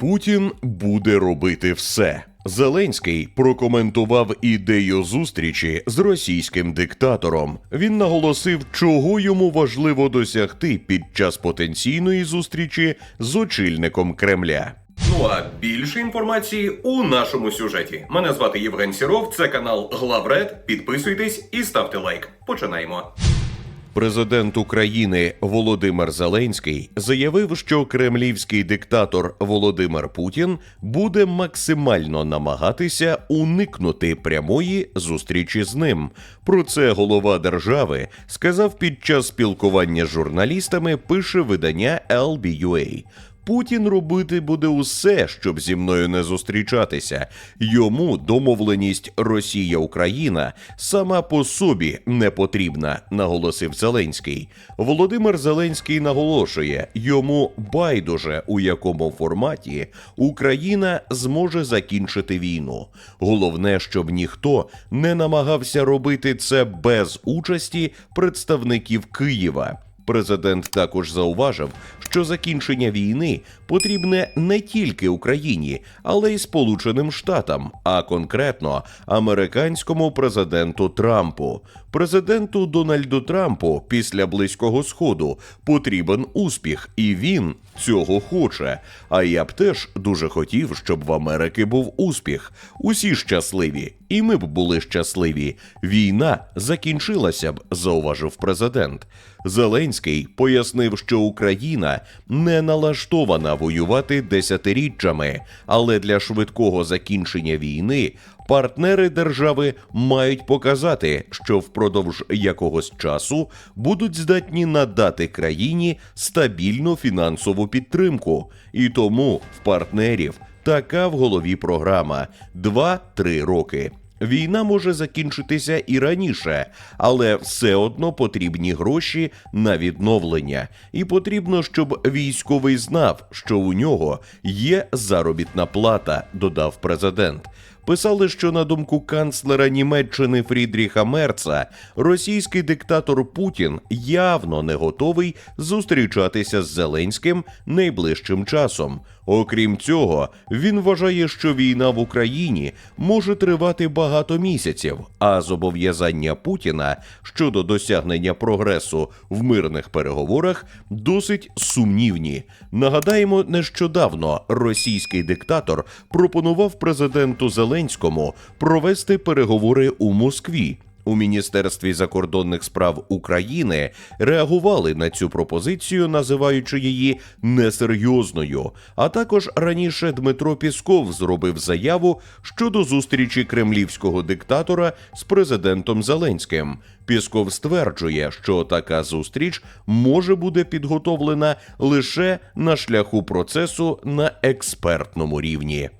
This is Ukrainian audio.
Путін буде робити все. Зеленський прокоментував ідею зустрічі з російським диктатором. Він наголосив, чого йому важливо досягти під час потенційної зустрічі з очільником Кремля. Ну а більше інформації у нашому сюжеті. Мене звати Євген Сіров, це канал Главред. Підписуйтесь і ставте лайк. Починаємо. Президент України Володимир Зеленський заявив, що кремлівський диктатор Володимир Путін буде максимально намагатися уникнути прямої зустрічі з ним. Про це голова держави сказав під час спілкування з журналістами. Пише видання LBUA. Путін робити буде усе, щоб зі мною не зустрічатися. Йому домовленість Росія-Україна сама по собі не потрібна, наголосив Зеленський. Володимир Зеленський наголошує, йому байдуже у якому форматі Україна зможе закінчити війну. Головне, щоб ніхто не намагався робити це без участі представників Києва. Президент також зауважив, що закінчення війни потрібне не тільки Україні, але й Сполученим Штатам, а конкретно американському президенту Трампу. Президенту Дональду Трампу після близького сходу потрібен успіх, і він цього хоче. А я б теж дуже хотів, щоб в Америки був успіх. Усі щасливі, і ми б були щасливі. Війна закінчилася б, зауважив президент. Зеленський пояснив, що Україна не налаштована воювати десятиріччями, але для швидкого закінчення війни партнери держави мають показати, що впродовж якогось часу будуть здатні надати країні стабільну фінансову підтримку, і тому в партнерів така в голові програма 2-3 роки. Війна може закінчитися і раніше, але все одно потрібні гроші на відновлення, і потрібно, щоб військовий знав, що у нього є заробітна плата, додав президент. Писали, що на думку канцлера Німеччини Фрідріха Мерца, російський диктатор Путін явно не готовий зустрічатися з Зеленським найближчим часом. Окрім цього, він вважає, що війна в Україні може тривати багато місяців, а зобов'язання Путіна щодо досягнення прогресу в мирних переговорах досить сумнівні. Нагадаємо, нещодавно російський диктатор пропонував президенту Зеленському провести переговори у Москві. У Міністерстві закордонних справ України реагували на цю пропозицію, називаючи її несерйозною. А також раніше Дмитро Пісков зробив заяву щодо зустрічі кремлівського диктатора з президентом Зеленським. Пісков стверджує, що така зустріч може бути підготовлена лише на шляху процесу на експертному рівні.